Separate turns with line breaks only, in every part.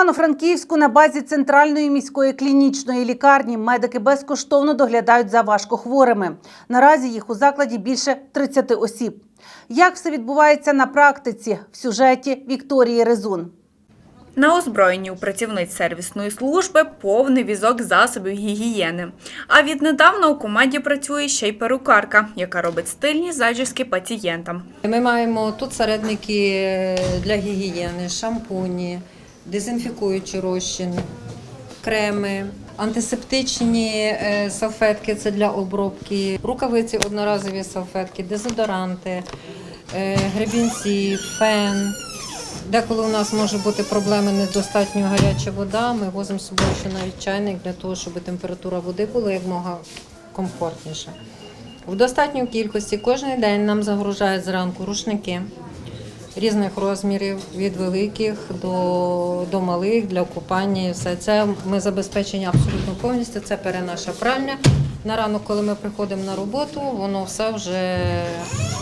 Івано-Франківську на базі центральної міської клінічної лікарні медики безкоштовно доглядають за важкохворими. Наразі їх у закладі більше 30 осіб. Як все відбувається на практиці в сюжеті Вікторії Резун?
На озброєнні у працівниць сервісної служби повний візок засобів гігієни. А віднедавна у команді працює ще й перукарка, яка робить стильні зачіски пацієнтам.
Ми маємо тут середники для гігієни, шампуні, дезінфікуючий розчин, креми, антисептичні е, салфетки це для обробки, рукавиці одноразові салфетки, дезодоранти, е, гребінці, фен. Деколи у нас може бути проблеми недостатньо гаряча вода. Ми возимо з собою ще навіть чайник для того, щоб температура води була якмога комфортніша. В достатній кількості кожен день нам загружають зранку рушники різних розмірів, від великих до, до малих для купання. І все це ми забезпечені абсолютно повністю. Це пере наша пральня. На ранок, коли ми приходимо на роботу, воно все вже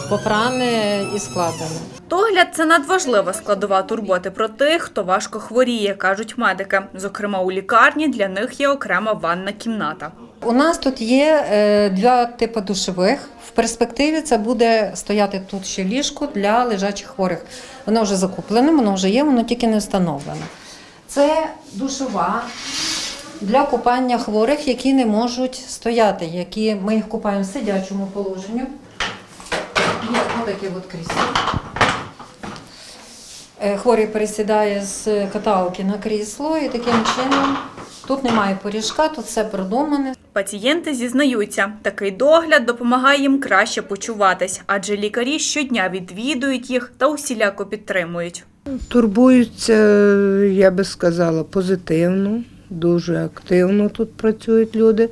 попране і складене.
Догляд це надважлива складова турботи про тих, хто важко хворіє, кажуть медики. Зокрема, у лікарні для них є окрема ванна кімната.
У нас тут є е, два типи душових. В перспективі це буде стояти тут ще ліжко для лежачих хворих. Воно вже закуплене, воно вже є, воно тільки не встановлене. Це душова для купання хворих, які не можуть стояти, які ми їх купаємо в сидячому положенні. Є отакі от крісла. Е, Хворий пересідає з каталки на крісло і таким чином тут немає поріжка, тут все продумане.
Пацієнти зізнаються, такий догляд допомагає їм краще почуватись, адже лікарі щодня відвідують їх та усіляко підтримують.
Турбуються, я би сказала, позитивно, дуже активно тут працюють люди.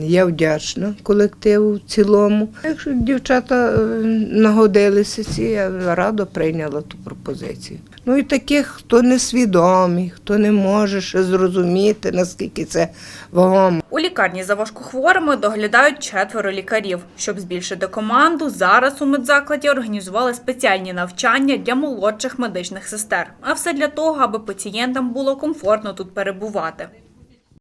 Я вдячна колективу в цілому. Якщо дівчата е, нагодилися ці, я радо прийняла ту пропозицію. Ну і таких, хто не свідомий, хто не може ще зрозуміти, наскільки це вагомо.
У лікарні за важкохворими доглядають четверо лікарів. Щоб збільшити команду, зараз у медзакладі організували спеціальні навчання для молодших медичних сестер. А все для того, аби пацієнтам було комфортно тут перебувати.